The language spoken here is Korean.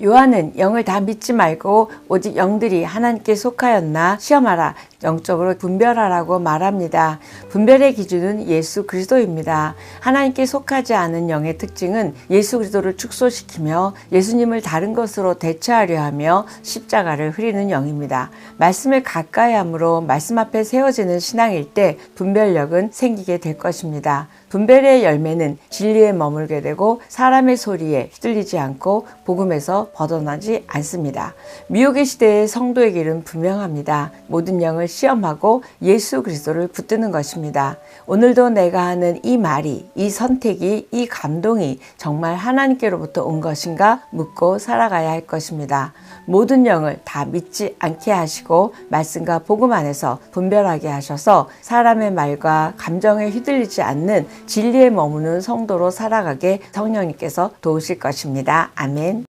요한은 영을 다 믿지 말고 오직 영들이 하나님께 속하였나 시험하라 영적으로 분별하라고 말합니다. 분별의 기준은 예수 그리스도입니다. 하나님께 속하지 않은 영의 특징은 예수 그리스도를 축소시키며 예수님을 다른 것으로 대체하려 하며 십자가를 흐리는 영입니다. 말씀을 가까이 함으로 말씀 앞에 세워지는 신앙일 때 분별력은 생기게 될 것입니다. 분별의 열매는 진리에 머물게 되고 사람의 소리에 휘둘리지 않고 복음에서 벗어나지 않습니다. 미혹의 시대의 성도의 길은 분명합니다. 모든 영을 시험하고 예수 그리스도를 붙드는 것입니다. 오늘도 내가 하는 이 말이, 이 선택이, 이 감동이 정말 하나님께로부터 온 것인가 묻고 살아가야 할 것입니다. 모든 영을 다 믿지 않게 하시고 말씀과 복음 안에서 분별하게 하셔서 사람의 말과 감정에 휘둘리지 않는 진리에 머무는 성도로 살아가게 성령님께서 도우실 것입니다. 아멘.